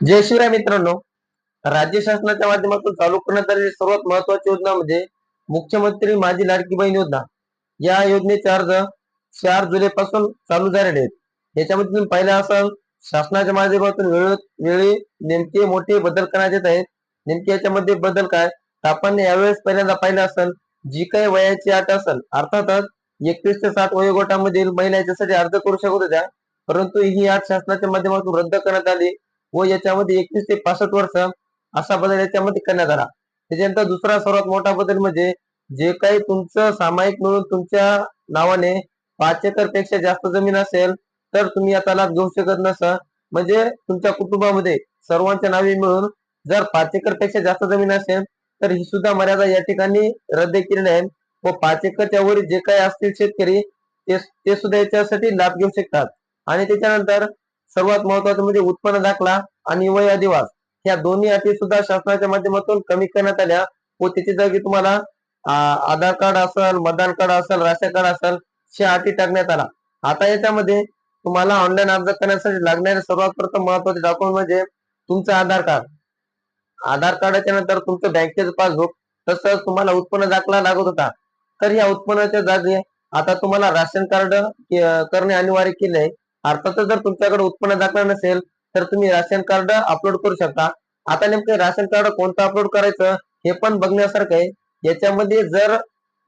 जय शिवराय मित्रांनो. राज्य शासनाच्या माध्यमातून चालू करण्यात आलेली सर्वात महत्वाची योजना म्हणजे मुख्यमंत्री माझी लाडकी बहीण योजना. या योजनेचे अर्ज चार जुलै पासून चालू झालेले आहेत. याच्यामध्ये तुम्ही पाहिलं असाल शासनाच्या माध्यमातून वेळोवेळी नेमके मोठे बदल करण्यात येत आहेत. नेमके याच्यामध्ये बदल काय? तर आपण यावेळेस पहिल्यांदा पाहिलं असेल जी काही वयाची अट असेल अर्थातच एकतीस ते साठ वयोगटामधील महिला याच्यासाठी अर्ज करू शकत होत्या परंतु ही अट शासनाच्या माध्यमातून रद्द करण्यात आली. व याच्यामध्ये एकतीस ते पासष्ट वर्ष असा बदल याच्यामध्ये करण्यात आला. त्याच्यानंतर दुसरा सर्वात मोठा बदल म्हणजे जे काही तुमचं सामायिक मिळून तुमच्या नावाने पाच एकरपेक्षा जास्त जमीन असेल तर तुम्ही आता लाभ घेऊ शकत नसा म्हणजे तुमच्या कुटुंबामध्ये सर्वांच्या नावे मिळून जर पाच एकरपेक्षा जास्त जमीन असेल तर ही सुद्धा मर्यादा या ठिकाणी रद्द केली आहे व पाच एकरच्या वरील जे काही असतील शेतकरी ते ते सुद्धा याच्यासाठी लाभ घेऊ शकतात. आणि त्याच्यानंतर सर्वात महत्वाचं म्हणजे उत्पन्न दाखला आणि वय अधिवास. या दोन्ही अटी सुद्धा शासनाच्या माध्यमातून कमी करण्यात आल्या. व त्याची जागी तुम्हाला आधार कार्ड असेल मतदान कार्ड असेल राशन कार्ड असेल ह्या अटी टाकण्यात आला आता याच्यामध्ये तुम्हाला ऑनलाईन अर्ज करण्यासाठी लागणारे सर्वात प्रथम महत्त्वाचे डॉक्युमेंट म्हणजे तुमचं आधार कार्ड. आधार कार्डाच्या नंतर तुमचं बँकेचं पासबुक तसंच तुम्हाला उत्पन्न दाखला लागत होता. तर या उत्पन्नाच्या जागी आता तुम्हाला राशन कार्ड करणे अनिवार्य केले आहे अर्थातच जर तुमच्याकडे उत्पन्न दाखला नसेल तर तुम्ही राशन कार्ड अपलोड करू शकता. आता नेमकं राशन कार्ड कोणतं अपलोड करायचं हे पण बघण्यासारखं आहे. याच्यामध्ये जर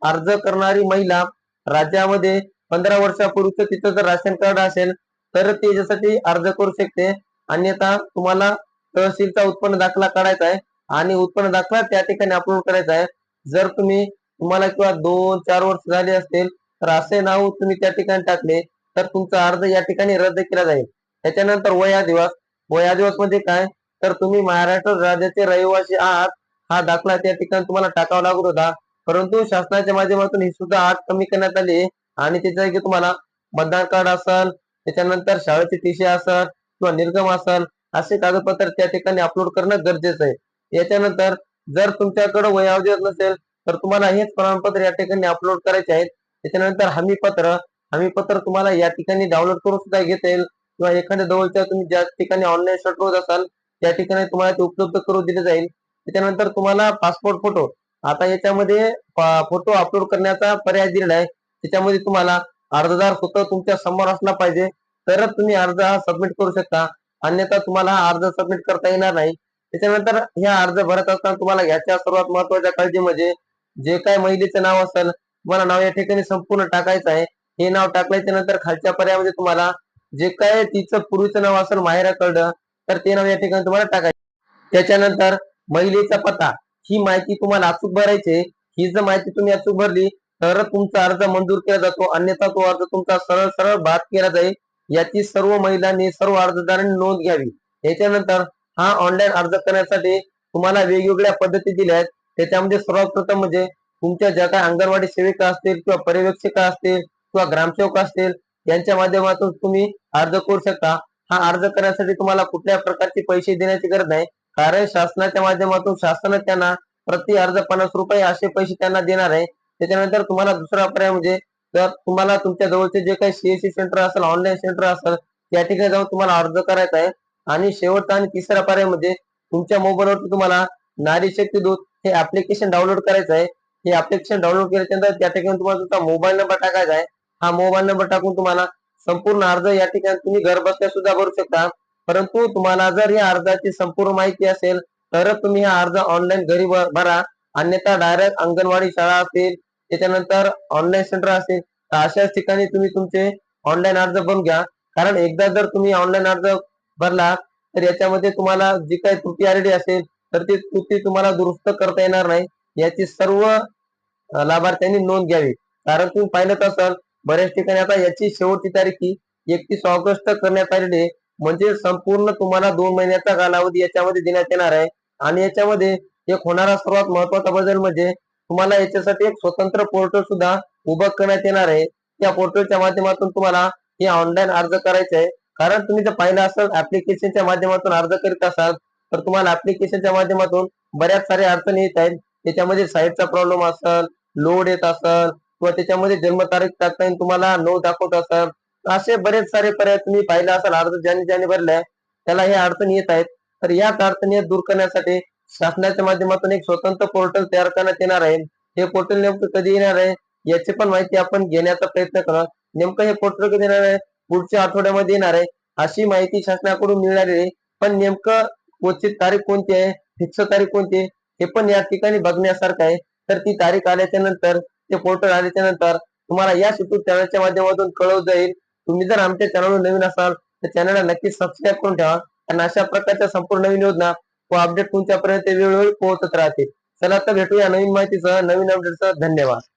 अर्ज करणारी महिला राज्यामध्ये पंधरा वर्षापूर्वीचं तिथं जर राशन कार्ड असेल तर ते याच्यासाठी अर्ज करू शकते. अन्यथा तुम्हाला तहसीलचा उत्पन्न दाखला काढायचा आहे आणि उत्पन्न दाखला त्या ठिकाणी अपलोड करायचा आहे. जर तुम्ही तुम्हाला किंवा दोन चार वर्ष झाले असतील तर असे नाव तुम्ही त्या ठिकाणी टाकले तर तुमचा अर्ज या ठिकाणी रद्द केला जाईल. त्याच्यानंतर वया दिवस वया दिवस म्हणजे काय? तर तुम्ही महाराष्ट्र राज्याचे रहिवासी आहात. हा दाखला त्या ठिकाणी तुम्हाला टाकावा लागत होता. परंतु शासनाच्या माध्यमातून ही सुद्धा आत कमी करण्यात आली आणि त्याच्या तुम्हाला मतदान कार्ड असेल त्याच्यानंतर शाळेची टीसी असेल किंवा निर्गम असेल असे कागदपत्र त्या ठिकाणी अपलोड करणं गरजेचं आहे. याच्यानंतर जर तुमच्याकडे वयावधी नसेल तर तुम्हाला हेच प्रमाणपत्र या ठिकाणी अपलोड करायचे आहेत. त्याच्यानंतर हमीपत्र हमीपत्र तुम्हाला या ठिकाणी डाउनलोड करून सुद्धा घेता येईल. किंवा एखाद्या जवळच्या तुम्ही ज्या ठिकाणी ऑनलाईन शॉट होत असाल त्या ठिकाणी तुम्हाला ते उपलब्ध करून दिले जाईल. त्याच्यानंतर तुम्हाला पासपोर्ट फोटो आता याच्यामध्ये फोटो अपलोड करण्याचा पर्याय दिलेला आहे. त्याच्यामध्ये तुम्हाला अर्जदार स्वतः तुमच्यासमोर असला पाहिजे. तरच तुम्ही अर्ज हा सबमिट करू शकता. अन्यथा तुम्हाला हा अर्ज सबमिट करता येणार नाही. त्याच्यानंतर ह्या अर्ज भरत असताना तुम्हाला याच्या सर्वात महत्त्वाच्या काळजी म्हणजे जे काय महिलेचं नाव असेल तुम्हाला नाव या ठिकाणी संपूर्ण टाकायचं आहे. हे नाव टाकल्याच्या नंतर खालच्या पर्यायामध्ये तुम्हाला जे काय तिचं पूर्वीचं नाव असेल माहेराकडं तर ते नाव या ठिकाणी तुम्हाला टाकायचं. त्याच्यानंतर महिलेचा पत्ता ही माहिती तुम्हाला अचूक भरायची ही जर माहिती तुम्ही अचूक भरली तर तुमचा अर्ज मंजूर केला जातो. अन्यथा तो अर्ज तुमचा सरळ सरळ बाद केला जाईल. याची सर्व महिलांनी सर्व अर्जदारांनी नोंद घ्यावी. याच्यानंतर हा ऑनलाईन अर्ज करण्यासाठी तुम्हाला वेगवेगळ्या पद्धती दिल्या आहेत. त्याच्यामध्ये सर्वात प्रथम म्हणजे तुमच्या ज्या काही अंगणवाडी सेविका असतील किंवा पर्यवेक्षिका असतील किंवा ग्रामसेवक असतील यांच्या माध्यमातून तुम्ही अर्ज करू शकता. हा अर्ज करण्यासाठी तुम्हाला कुठल्या प्रकारचे पैसे देण्याची गरज नाही. कारण शासनाच्या माध्यमातून शासन त्यांना प्रति अर्ज पन्नास रुपये असे पैसे त्यांना देणार आहे. त्याच्यानंतर तुम्हाला दुसरा पर्याय म्हणजे जर तुम्हाला तुमच्या जवळचे जे काही सीएससी सेंटर असेल ऑनलाईन सेंटर असेल त्या ठिकाणी जाऊन तुम्हाला अर्ज करायचा आहे. आणि शेवटचा आणि तिसरा पर्याय म्हणजे तुमच्या मोबाईलवरती तुम्हाला नारी शक्ती दूत हे ऍप्लिकेशन डाउनलोड करायचं आहे. हे ऍप्लिकेशन डाउनलोड केल्यानंतर त्या ठिकाणी तुम्हाला तुमचा मोबाईल नंबर टाकायचा आहे. हा मोबाईल नंबर टाकून तुम्हाला संपूर्ण अर्ज या ठिकाणी तुम्ही घर बसल्या सुद्धा भरू शकता. परंतु तुम्हाला जर या अर्जाची संपूर्ण माहिती असेल तरच तुम्ही हा अर्ज ऑनलाईन घरी भरा. अन्यथा डायरेक्ट अंगणवाडी शाळा असेल त्याच्यानंतर ऑनलाईन सेंटर असेल तर अशाच ठिकाणी तुम्ही तुमचे ऑनलाईन अर्ज भरून घ्या. कारण एकदा जर तुम्ही ऑनलाईन अर्ज भरला तर याच्यामध्ये तुम्हाला जी काही त्रुटी आलेली असेल तर ती त्रुटी तुम्हाला दुरुस्त करता येणार नाही. याची सर्व लाभार्थ्यांनी नोंद घ्यावी. कारण तुम्ही पाहिलं असाल बऱ्याच ठिकाणी आता याची शेवटची तारीख ही एकतीस ऑगस्ट करण्यात आलेली आहे. म्हणजे संपूर्ण तुम्हाला दोन महिन्याचा कालावधी याच्यामध्ये देण्यात येणार आहे. आणि याच्यामध्ये एक होणारा सर्वात महत्त्वाचा बदल म्हणजे तुम्हाला याच्यासाठी एक स्वतंत्र पोर्टल सुद्धा उभं करण्यात येणार आहे. त्या पोर्टलच्या माध्यमातून तुम्हाला हे ऑनलाईन अर्ज करायचे आहे. कारण तुम्ही जर पाहिलं असेल ऍप्लिकेशनच्या माध्यमातून अर्ज करीत असाल तर तुम्हाला ऍप्लिकेशनच्या माध्यमातून बऱ्याच साऱ्या अडचणी येत आहेत. त्याच्यामध्ये साईटचा प्रॉब्लेम असेल लोड येत असेल किंवा त्याच्यामध्ये जन्मतारीख टाकता येईल तुम्हाला नऊ दाखवत असाल. असे बरेच सारे पर्याय तुम्ही पाहिले असाल अर्ज ज्याने ज्याने भरलाय त्याला हे अडचणी येत आहेत. तर याच अडचणी दूर करण्यासाठी शासनाच्या माध्यमातून एक स्वतंत्र पोर्टल तयार करण्यात येणार आहे. हे पोर्टल नेमकं कधी येणार आहे याची पण माहिती आपण घेण्याचा प्रयत्न करा नेमकं हे पोर्टल कधी येणार आहे पुढच्या आठवड्यामध्ये येणार आहे अशी माहिती शासनाकडून मिळाली आहे. पण नेमकं क्वचित तारीख कोणती आहे फिक्स तारीख कोणती आहे हे पण या ठिकाणी बघण्यासारखं आहे. तर ती तारीख आल्याच्यानंतर ते पोर्टल आल्याच्यानंतर तुम्हाला या युट्यूब चॅनलच्या माध्यमातून कळवत जाईल. तुम्ही जर आमच्या चॅनलवर नवीन असाल तर चॅनलला नक्कीच सबस्क्राईब करून ठेवा. कारण अशा प्रकारच्या संपूर्ण नवीन योजना व अपडेट तुमच्यापर्यंत वेळोवेळी पोहोचत राहतील. चला तर भेटूया नवीन माहितीसह नवीन अपडेटसह धन्यवाद.